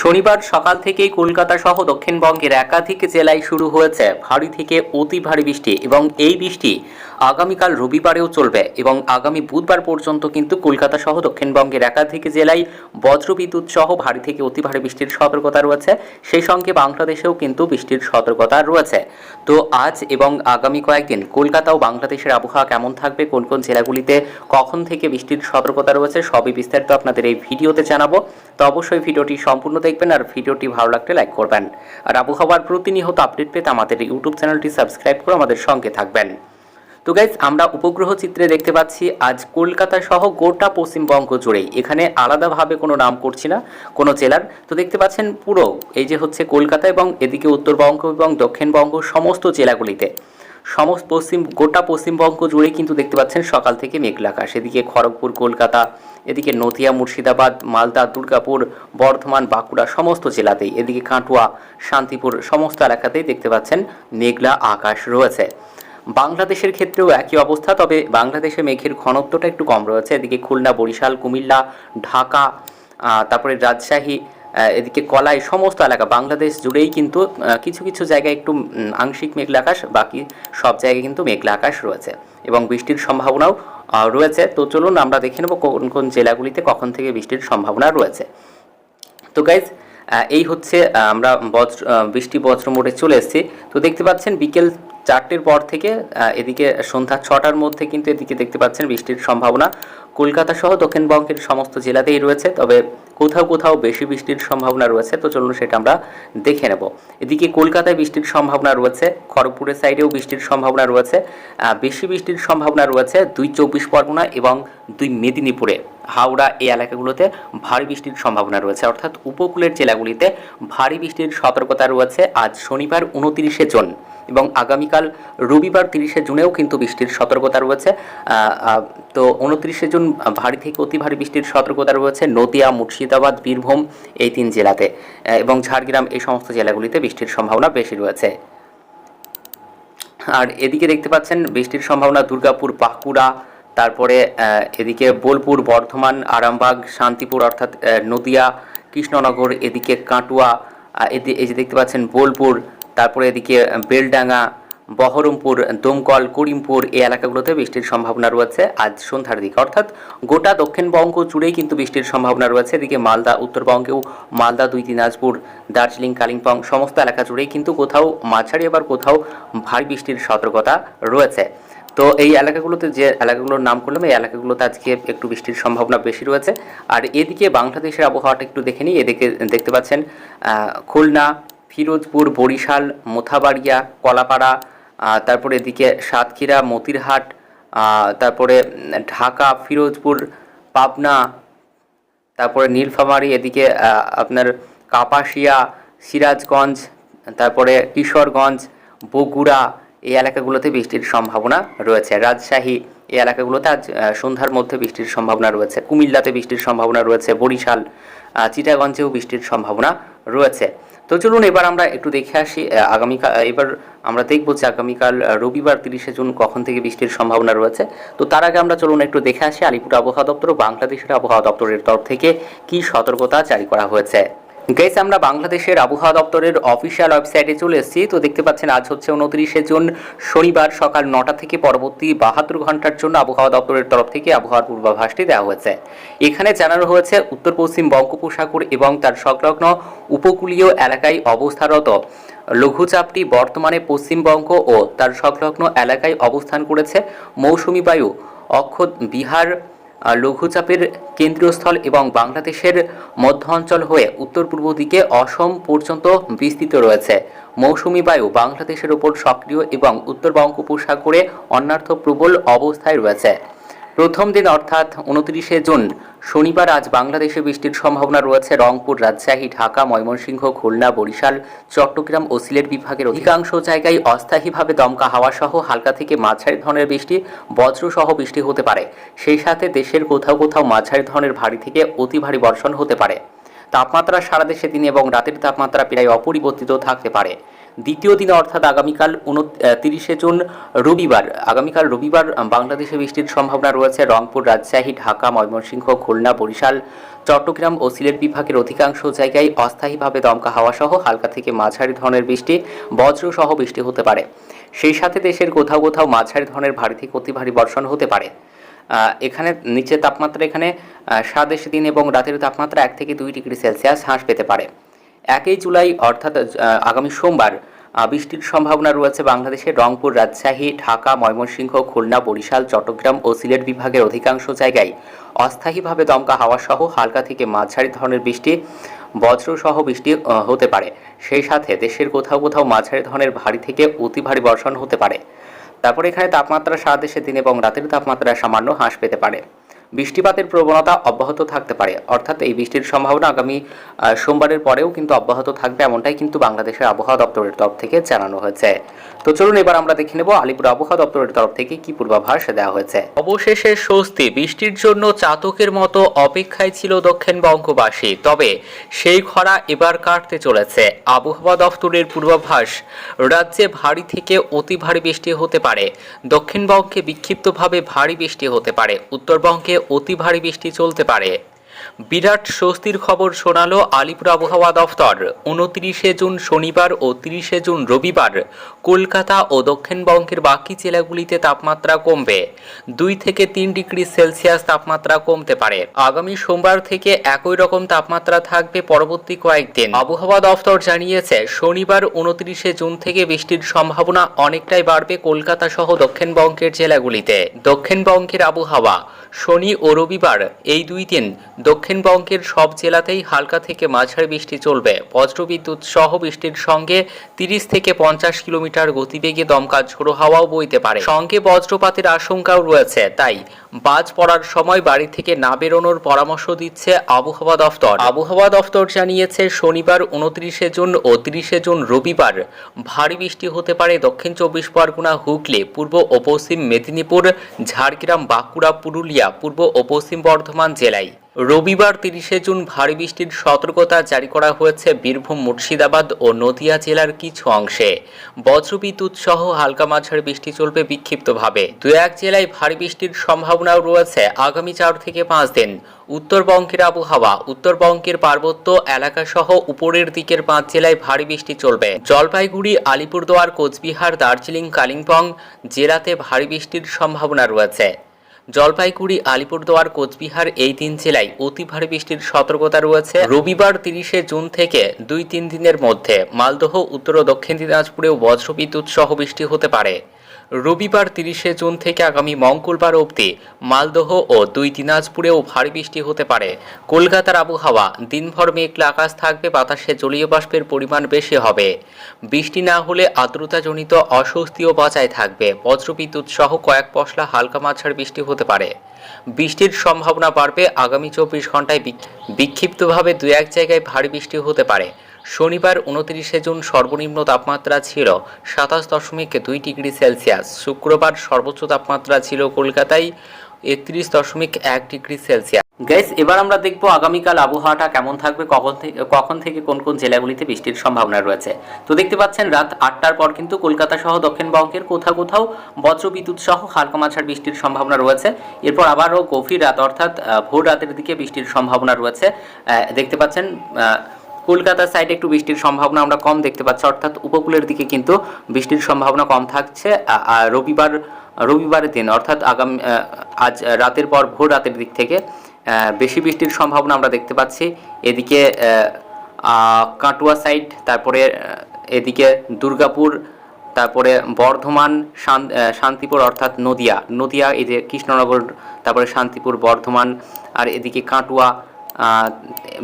শনিবার সকাল থেকেই কলকাতা সহ দক্ষিণবঙ্গের একাধিক জেলায় শুরু হয়েছে ভারী থেকে অতি ভারী বৃষ্টি এবং এই বৃষ্টি আগামীকাল রবিবারেও চলবে এবং আগামী বুধবার পর্যন্ত কিন্তু কলকাতা সহ দক্ষিণবঙ্গের একাধিক জেলায় বজ্রবিদ্যুৎ সহ ভারী থেকে অতি ভারী বৃষ্টির সতর্কতা রয়েছে। সেই সঙ্গে বাংলাদেশেও কিন্তু বৃষ্টির সতর্কতা রয়েছে। তো আজ এবং আগামী কয়েকদিন কলকাতা ও বাংলাদেশের আবহাওয়া কেমন থাকবে, কোন কোন জেলাগুলিতে কখন থেকে বৃষ্টির সতর্কতা রয়েছে, সবই বিস্তারিত আপনাদের এই ভিডিওতে জানাব। তো অবশ্যই ভিডিওটি সম্পূর্ণ দেখবেন আর ভিডিওটি ভালো লাগলে লাইক করবেন। আর আবহাওয়ার প্রতিনিয়ত আপডেট পেতে আমাদের ইউটিউব চ্যানেলটি সাবস্ক্রাইব করে আমাদের সঙ্গে থাকবেন। তো গাইজ আমরা উপগ্রহ চিত্রে দেখতে পাচ্ছি, আজ কলকাতা সহ গোটা পশ্চিমবঙ্গ জুড়েই। এখানে আলাদাভাবে কোনো নাম করছি না, কোনো জেলার। তো দেখতে পাচ্ছেন পুরো, এই যে হচ্ছে কলকাতা এবং এদিকে উত্তরবঙ্গ এবং দক্ষিণবঙ্গ সমস্ত জেলাগুলিতে। সমস্ত পশ্চিম, গোটা পশ্চিমবঙ্গ জুড়ে কিন্তু দেখতে পাচ্ছেন সকাল থেকে মেঘলা আকাশ। এদিকে খড়গপুর, কলকাতা, এদিকে নদিয়া, মুর্শিদাবাদ, মালদা, দুর্গাপুর, বর্ধমান, বাঁকুড়া সমস্ত জেলাতেই। এদিকে কাটুয়া, শান্তিপুর সমস্ত এলাকাতেই দেখতে পাচ্ছেন মেঘলা আকাশ রয়েছে। বাংলাদেশের ক্ষেত্রেও একই অবস্থা, তবে বাংলাদেশে মেঘের ঘনত্বটা একটু কম রয়েছে। এদিকে খুলনা, বরিশাল, কুমিল্লা, ঢাকা তারপরে রাজশাহী এদিকে কলাই সমস্ত এলাকা, বাংলাদেশ জুড়েই কিন্তু কিছু কিছু জায়গায় একটু আংশিক মেঘলা আকাশ, বাকি সব জায়গায় কিন্তু মেঘলা আকাশ রয়েছে এবং বৃষ্টির সম্ভাবনাও রয়েছে। তো চলুন আমরা দেখে নেব কোন কোন জেলাগুলিতে কখন থেকে বৃষ্টির সম্ভাবনা রয়েছে। তো গাইজ এই হচ্ছে আমরা বজ্র বৃষ্টি বজ্র মোড়ে চলে এসেছি। তো দেখতে পাচ্ছেন বিকেল চারটের পর থেকে এদিকে সন্ধ্যা ছটার মধ্যে কিন্তু এদিকে দেখতে পাচ্ছেন বৃষ্টির সম্ভাবনা। কলকাতা সহ দক্ষিণবঙ্গের সমস্ত জেলাতেই রয়েছে, তবে কোথাও কোথাও বেশি বৃষ্টির সম্ভাবনা রয়েছে, তো চলুন সেটা আমরা দেখে নেব। এদিকে কলকাতায় বৃষ্টির সম্ভাবনা রয়েছে, খড়গপুরের সাইডেও বৃষ্টির সম্ভাবনা রয়েছে। বেশি বৃষ্টির সম্ভাবনা রয়েছে দুই চব্বিশ পরগনা এবং দুই মেদিনীপুরে। হাওড়া এই এলাকাগুলোতে ভারী বৃষ্টির সম্ভাবনা রয়েছে, অর্থাৎ উপকূলের জেলাগুলিতে ভারী বৃষ্টির সতর্কতা রয়েছে। আজ শনিবার উনতিরিশে জুন। এবং আগামীকাল রবিবার তিরিশে জুনেও কিন্তু বৃষ্টির সতর্কতা রয়েছে। তো উনত্রিশে জুন ভারী থেকে অতি ভারী বৃষ্টির সতর্কতা রয়েছে নদিয়া, মুর্শিদাবাদ, বীরভূম এই তিন জেলাতে। এবং ঝাড়গ্রাম এই সমস্ত জেলাগুলিতে বৃষ্টির সম্ভাবনা বেশি রয়েছে। আর এদিকে দেখতে পাচ্ছেন বৃষ্টির সম্ভাবনা দুর্গাপুর, বাঁকুড়া, তারপরে এদিকে বোলপুর, বর্ধমান, আরামবাগ, শান্তিপুর অর্থাৎ নদিয়া, কৃষ্ণনগর, এদিকে কাটুয়া এই যে দেখতে পাচ্ছেন বোলপুর তারপরে এদিকে বেলডাঙ্গা, বহরমপুর, দমকল, করিমপুর এই এলাকাগুলোতে বৃষ্টির সম্ভাবনা রয়েছে আজ সন্ধ্যার দিকে। অর্থাৎ গোটা দক্ষিণবঙ্গ জুড়েই কিন্তু বৃষ্টির সম্ভাবনা রয়েছে। এদিকে মালদা, উত্তরবঙ্গেও মালদা, দুই দিনাজপুর, দার্জিলিং, কালিম্পং সমস্ত এলাকা জুড়েই কিন্তু কোথাও মাঝারি আবার কোথাও ভারী বৃষ্টির সতর্কতা রয়েছে। তো এই এলাকাগুলোতে যে এলাকাগুলোর নাম করলাম, এই এলাকাগুলোতে আজকে একটু বৃষ্টির সম্ভাবনা বেশি রয়েছে। আর এদিকে বাংলাদেশের আবহাওয়াটা একটু দেখে নিই। এদিকে দেখতে পাচ্ছেন খুলনা ফিরোজপুর, বরিশাল, মোথাবাড়িয়া, কলাপাড়া তারপরে এদিকে সাতক্ষীরা, মতিরহাট তারপরে ঢাকা, ফিরোজপুর, পাবনা, তারপরে নীলফামারী, এদিকে আপনার কাপাসিয়া, সিরাজগঞ্জ, তারপরে কিশোরগঞ্জ, বগুড়া, এই এলাকাগুলোতে বৃষ্টির সম্ভাবনা রয়েছে। রাজশাহী, এই এলাকাগুলোতে আজ সন্ধ্যার মধ্যে বৃষ্টির সম্ভাবনা রয়েছে। কুমিল্লাতে বৃষ্টির সম্ভাবনা রয়েছে। বরিশাল চিটাগঞ্জেও বৃষ্টির সম্ভাবনা রয়েছে। তো চলুন এবার আমরা একটু দেখে আসি আগামীকাল এবার আমরা দেখব যে আগামীকাল রবিবার তিরিশে জুন কখন থেকে বৃষ্টির সম্ভাবনা রয়েছে। তো তার আগে আমরা চলুন একটু দেখে আসি আলিপুর আবহাওয়া দপ্তর ও বাংলাদেশের আবহাওয়া দপ্তরের তরফ থেকে কি সতর্কতা জারি করা হয়েছে। গেস, আমরা বাংলাদেশের আবহাওয়া দপ্তরের অফিসিয়াল ওয়েবসাইটে চলে এসেছি। তো দেখতে পাচ্ছেন, আজ হচ্ছে উনত্রিশে জুন, শনিবার সকাল নটা থেকে পরবর্তী বাহাত্তর ঘণ্টার জন্য আবহাওয়া দপ্তরের তরফ থেকে আবহাওয়ার পূর্বাভাসটি দেওয়া হয়েছে। এখানে জানানো হয়েছে, উত্তর, পশ্চিম বঙ্গোপসাগর এবং তার সংলগ্ন উপকূলীয় এলাকায় অবস্থারত লঘুচাপটি বর্তমানে পশ্চিমবঙ্গ ও তার সংলগ্ন এলাকায় অবস্থান করেছে। মৌসুমী বায়ু অক্ষ বিহার লঘুচাপের কেন্দ্রস্থল এবং বাংলাদেশের মধ্য অঞ্চল হয়ে উত্তর পূর্ব দিকে অসম পর্যন্ত বিস্তৃত রয়েছে। মৌসুমী বায়ু বাংলাদেশের উপর সক্রিয় এবং উত্তর বঙ্গোপসাগরে অন্যার্থ প্রবল অবস্থায় রয়েছে। প্রথম দিন অর্থাৎ উনত্রিশে জুন, শনিবার আজ বাংলাদেশে বৃষ্টির সম্ভাবনা রয়েছে। রংপুর, রাজশাহী, ঢাকা, ময়মনসিংহ, খুলনা, বরিশাল, চট্টগ্রাম ও সিলেট বিভাগের অধিকাংশ জায়গায় অস্থায়ীভাবে দমকা হাওয়া সহ হালকা থেকে মাঝারি ধরনের বৃষ্টি বজ্র সহ বৃষ্টি হতে পারে। সেই সাথে দেশের কোথাও কোথাও মাঝারি ধরনের ভারী থেকে অতি ভারী বর্ষণ হতে পারে। তাপমাত্রা সারা দেশে দিন এবং রাতের তাপমাত্রা প্রায় অপরিবর্তিত থাকতে পারে। দ্বিতীয় দিনে অর্থাৎ আগামীকাল উনতিরিশে জুন রবিবার, আগামীকাল রবিবার বাংলাদেশে বৃষ্টির সম্ভাবনা রয়েছে। রংপুর, রাজশাহী, ঢাকা, ময়মনসিংহ, খুলনা, বরিশাল, চট্টগ্রাম ও সিলেট বিভাগের অধিকাংশ জায়গায় অস্থায়ীভাবে দমকা হাওয়া সহ হালকা থেকে মাঝারি ধরনের বৃষ্টি বজ্র সহ বৃষ্টি হতে পারে। সেই সাথে দেশের কোথাও কোথাও মাঝারি ধরনের ভারী থেকে অতি ভারী বর্ষণ হতে পারে। এখানে নিচে তাপমাত্রা এখানে সাদেশ দিন এবং রাতের তাপমাত্রা এক থেকে দুই ডিগ্রি সেলসিয়াস হ্রাস পেতে পারে। একই জুলাই অর্থাৎ আগামী সোমবার বৃষ্টির সম্ভাবনা রয়েছে বাংলাদেশের রংপুর, রাজশাহী, ঢাকা, ময়মনসিংহ, খুলনা, বরিশাল, চট্টগ্রাম ও সিলেট বিভাগের অধিকাংশ জায়গায় অস্থায়ীভাবে দমকা হাওয়া সহ হালকা থেকে মাঝারি ধরনের বৃষ্টি বজ্র সহ বৃষ্টি হতে পারে। সেই সাথে দেশের কোথাও কোথাও মাঝারি ধরনের ভারী থেকে অতি ভারী বর্ষণ হতে পারে। তারপর এখানে তাপমাত্রা সারা দেশে দিন এবং রাতের তাপমাত্রা সামান্য হ্রাস পেতে পারে। বৃষ্টিপাতের প্রবণতা অব্যাহত থাকতে পারে। অর্থাৎ এই বৃষ্টির সম্ভাবনা আগামী সোমবারের পরেও কিন্তু অব্যাহত থাকবে এমনটাই কিন্তু বাংলাদেশের আবহাওয়া দপ্তরের তরফ থেকে জানানো হয়েছে। তো চলুন এবার আমরা দেখে নেব আলিপুর আবহাওয়া দপ্তরের তরফ থেকে কি পূর্বাভাস দেওয়া হয়েছে। অবশেষে স্বস্তি, বৃষ্টির জন্য চাতকের মতো অপেক্ষায় ছিল দক্ষিণবঙ্গবাসী তবে সেই খরা এবার কাটতে চলেছে। আবহাওয়া দপ্তরের পূর্বাভাস, রাজ্যে ভারী থেকে অতি ভারী বৃষ্টি হতে পারে। দক্ষিণবঙ্গে বিক্ষিপ্তভাবে ভারী বৃষ্টি হতে পারে। উত্তরবঙ্গে অতি ভারী বৃষ্টি চলতে পারে। বিরাট স্বস্তির খবর শোনালো আলিপুর আবহাওয়া দফতর। উনত্রিশে জুন শনিবার ও তিরিশে জুন রবিবার কলকাতা ও দক্ষিণবঙ্গের বাকি জেলাগুলিতে তাপমাত্রা কমবে। দুই থেকে তিন ডিগ্রি সেলসিয়াস তাপমাত্রা কমতে পারে। আগামী সোমবার থেকে একই রকম তাপমাত্রা থাকবে পরবর্তী কয়েকদিন। আবহাওয়া দফতর জানিয়েছে, শনিবার উনত্রিশে জুন থেকে বৃষ্টির সম্ভাবনা অনেকটাই বাড়বে কলকাতা সহ দক্ষিণবঙ্গের জেলাগুলিতে। দক্ষিণবঙ্গের আবহাওয়া শনি ও রবিবার এই দুই দিন দক্ষিণবঙ্গের সব জেলাতেই হালকা থেকে মাঝারি বৃষ্টি চলবে। বজ্রবিদ্যুৎ সহ বৃষ্টির সঙ্গে তিরিশ থেকে পঞ্চাশ কিলোমিটার গতিবেগে দমকা ঝোড়ো হাওয়াও বইতে পারে। সঙ্গে বজ্রপাতের আশঙ্কাও রয়েছে, তাই বাজ পড়ার সময় বাড়ি থেকে না বেরোনোর পরামর্শ দিচ্ছে আবহাওয়া দফতর। আবহাওয়া দফতর জানিয়েছে, শনিবার উনত্রিশে জুন ও তিরিশে জুন রবিবার ভারী বৃষ্টি হতে পারে দক্ষিণ চব্বিশ পরগনা, হুগলি, পূর্ব ও পশ্চিম মেদিনীপুর, ঝাড়গ্রাম, বাঁকুড়া, পুরুলিয়া পূর্ব ও পশ্চিম বর্ধমান জেলায়। রবিবার তিরিশে জুন ভারী বৃষ্টির সতর্কতা জারি করা হয়েছে বীরভূম, মুর্শিদাবাদ ও নদিয়া জেলার কিছু অংশে। বজ্রবিদ্যুৎ সহ হালকা মাঝারি বৃষ্টি চলবে বিক্ষিপ্তভাবে। দু এক জেলায় ভারী বৃষ্টির সম্ভাবনাও রয়েছে আগামী চার থেকে পাঁচ দিন। উত্তরবঙ্গের আবহাওয়া, উত্তরবঙ্গের পার্বত্য এলাকা সহ উপরের দিকের পাঁচ জেলায় ভারী বৃষ্টি চলবে। জলপাইগুড়ি, আলিপুরদুয়ার, কোচবিহার, দার্জিলিং, কালিম্পং জেলাতে ভারী বৃষ্টির সম্ভাবনা রয়েছে। জলপাইগুড়ি, আলিপুরদুয়ার, কোচবিহার এই তিন জেলায় অতি ভারী বৃষ্টির সতর্কতা রয়েছে। রবিবার তিরিশে জুন থেকে দুই তিন দিনের মধ্যে মালদহ, উত্তর ও দক্ষিণ দিনাজপুরেও বজ্রবিদ্যুৎ সহ বৃষ্টি হতে পারে। রবিবার তিরিশে জুন থেকে আগামী মঙ্গলবার অবধি মালদহ ও দুই দিনাজপুরেও ভারী বৃষ্টি হতে পারে। কলকাতার আবহাওয়া, দিনভর মেঘলা আকাশ থাকবে, বাতাসে জলীয় বাষ্পের পরিমাণ বেশি হবে। বৃষ্টি না হলে আর্দ্রতাজনিত অস্বস্তিও বজায় থাকবে। বজ্রবিদ্যুৎ সহ কয়েক পশলা হালকা মাঝার বৃষ্টি হতে পারে। বৃষ্টির সম্ভাবনা বাড়বে, আগামী চব্বিশ ঘন্টায় বিক্ষিপ্তভাবে দু এক জায়গায় ভারী বৃষ্টি হতে পারে। শনিবার উনত্রিশে জুন সর্বনিম্ন তাপমাত্রা ছিল সাতাশ দশমিক দুই ডিগ্রি সেলসিয়াস। শুক্রবার সর্বোচ্চ তাপমাত্রা ছিল কলকাতায় একত্রিশ দশমিক এক ডিগ্রি সেলসিয়াস। গ্যাস এবার আমরা দেখব আগামীকাল আবহাওয়াটা কেমন থাকবে, কখন থেকে কখন থেকে কোন কোন জেলাগুলিতে বৃষ্টির সম্ভাবনা রয়েছে। তো দেখতে পাচ্ছেন, রাত আটটার পর কিন্তু কলকাতা সহ দক্ষিণবঙ্গের কোথাও কোথাও বজ্রবিদ্যুৎ সহ হালকা মাঝার বৃষ্টির সম্ভাবনা রয়েছে। এরপর আবারও গভীর রাত, অর্থাৎ ভোর রাতের দিকে বৃষ্টির সম্ভাবনা রয়েছে। দেখতে পাচ্ছেন আহ, কলকাতা সাইডে একটু বৃষ্টির সম্ভাবনা আমরা কম দেখতে পাচ্ছি। অর্থাৎ উপকূলের দিকে কিন্তু বৃষ্টির সম্ভাবনা কম থাকছে। আর রবিবার রবিবারের দিন অর্থাৎ আগামী আজ রাতের পর ভোর রাতের দিক থেকে বেশি বৃষ্টির সম্ভাবনা আমরা দেখতে পাচ্ছি। এদিকে কাটুয়া সাইড তারপরে এদিকে দুর্গাপুর তারপরে বর্ধমান শান- শান্তিপুর অর্থাৎ নদিয়া নদিয়া এই যে কৃষ্ণনগর তারপরে শান্তিপুর বর্ধমান আর এদিকে কাটুয়া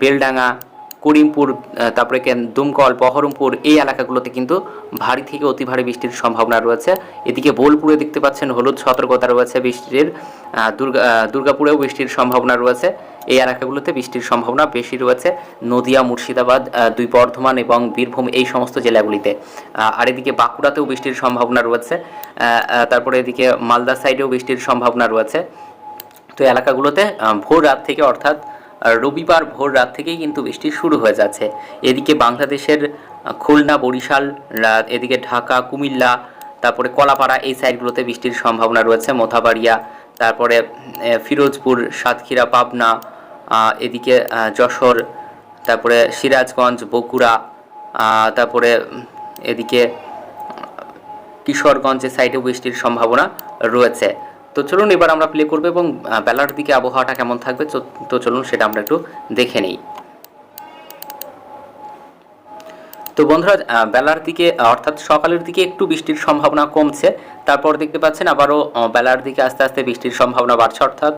বেলডাঙ্গা করিমপুর তারপরে কেন দুমকল, বহরমপুর এই এলাকাগুলোতে কিন্তু ভারী থেকে অতি ভারী বৃষ্টির সম্ভাবনা রয়েছে। এদিকে বোলপুরে দেখতে পাচ্ছেন হলুদ সতর্কতা রয়েছে বৃষ্টির দুর্গা দুর্গাপুরেও বৃষ্টির সম্ভাবনা রয়েছে। এই এলাকাগুলোতে বৃষ্টির সম্ভাবনা বেশি রয়েছে। নদিয়া, মুর্শিদাবাদ দুই বর্ধমান এবং বীরভূম এই সমস্ত জেলাগুলিতে। আর এদিকে বাঁকুড়াতেও বৃষ্টির সম্ভাবনা রয়েছে। তারপরে এদিকে মালদা সাইডেও বৃষ্টির সম্ভাবনা রয়েছে। তো এলাকাগুলোতে ভোর রাত থেকে অর্থাৎ রবিবার ভোর রাত থেকেই কিন্তু বৃষ্টি শুরু হয়ে যাচ্ছে। এদিকে বাংলাদেশের খুলনা বরিশাল এদিকে ঢাকা কুমিল্লা তারপরে কলাপাড়া এই সাইডগুলোতে বৃষ্টির সম্ভাবনা রয়েছে। মোথাবাড়িয়া তারপরে ফিরোজপুর সাতক্ষীরা পাবনা এদিকে যশোর তারপরে সিরাজগঞ্জ আহ, তারপরে এদিকে কিশোরগঞ্জের সাইডেও বৃষ্টির সম্ভাবনা রয়েছে। তো চলুন এবার আমরা প্লে করব এবং বেলার দিকে আবহাওয়াটা কেমন থাকবে তো চলুন সেটা আমরা একটু দেখে নিই। তো বন্ধুরা বেলার দিকে, অর্থাৎ সকালের দিকে একটু বৃষ্টির সম্ভাবনা কমছে। তারপর দেখতে পাচ্ছেন আবারও বেলার দিকে আস্তে আস্তে বৃষ্টির সম্ভাবনা বাড়ছে। অর্থাৎ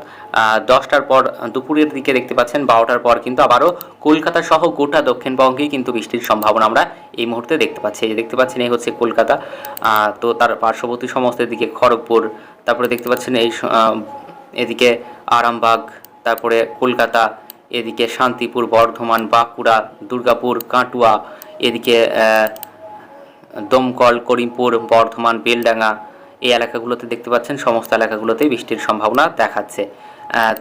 দশটার পর, দুপুরের দিকে দেখতে পাচ্ছেন বারোটার পর কিন্তু আবারও কলকাতা সহ গোটা দক্ষিণবঙ্গেই কিন্তু বৃষ্টির সম্ভাবনা আমরা এই মুহূর্তে দেখতে পাচ্ছি। এই দেখতে পাচ্ছেন এই হচ্ছে কলকাতা। তো তার পার্শ্ববর্তী সমস্ত দিকে খড়গপুর, তারপরে দেখতে পাচ্ছেন এই এদিকে আরামবাগ, তারপরে কলকাতা এদিকে শান্তিপুর, বর্ধমান, বাঁকুড়া, দুর্গাপুর, কাটুয়া, এদিকে দমকল, করিমপুর, বর্ধমান, বেলডাঙ্গা এই এলাকাগুলোতে দেখতে পাচ্ছেন, সমস্ত এলাকাগুলোতেই বৃষ্টির সম্ভাবনা দেখাচ্ছে।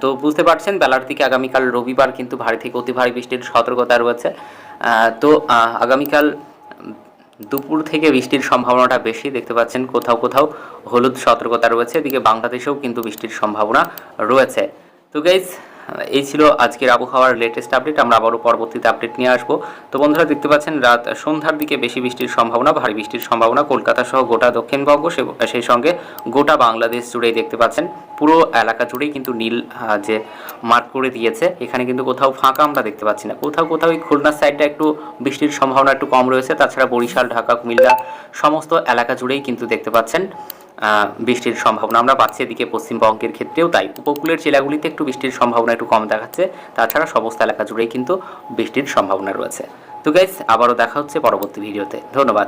তো বুঝতে পারছেন, বেলার দিকে আগামীকাল রবিবার কিন্তু ভারী থেকে অতি ভারী বৃষ্টির সতর্কতা রয়েছে। তো আগামীকাল দুপুর থেকে বৃষ্টির সম্ভাবনাটা বেশি দেখতে পাচ্ছেন, কোথাও কোথাও হলুদ সতর্কতা রয়েছে, এদিকে বাংলাদেশেও কিন্তু বৃষ্টির সম্ভাবনা রয়েছে। তো গাইজ এই ছিল আজকের আবহাওয়ার লেটেস্ট আপডেট আমরা আবারও পরবর্তীতে আপডেট নিয়ে আসব। তো বন্ধুরা, দেখতে পাচ্ছেন, রাত সন্ধ্যার দিকে বেশি বৃষ্টির সম্ভাবনা, ভারী বৃষ্টির সম্ভাবনা। কলকাতা সহ গোটা দক্ষিণবঙ্গ সেই সঙ্গে গোটা বাংলাদেশ জুড়েই দেখতে পাচ্ছেন। পুরো এলাকা জুড়েই কিন্তু নীল যে মার্ক করে দিয়েছে, এখানে কিন্তু কোথাও ফাঁকা আমরা দেখতে পাচ্ছি না। কোথাও কোথাও এই খুলনার সাইডটা একটু বৃষ্টির সম্ভাবনা একটু কম রয়েছে। তাছাড়া বরিশাল, ঢাকা, কুমিল্লা, সমস্ত এলাকা জুড়েই কিন্তু দেখতে পাচ্ছেন। বৃষ্টির সম্ভাবনা। আমরা পাচ্ছি এদিকে পশ্চিমবঙ্গের ক্ষেত্রেও তাই। উপকূলের জেলাগুলিতে একটু বৃষ্টির সম্ভাবনা একটু কম দেখাচ্ছে। তাছাড়া সমস্ত এলাকা জুড়েই কিন্তু বৃষ্টির সম্ভাবনা রয়েছে। তো গাইজ আবারও দেখা হচ্ছে পরবর্তী ভিডিওতে ধন্যবাদ।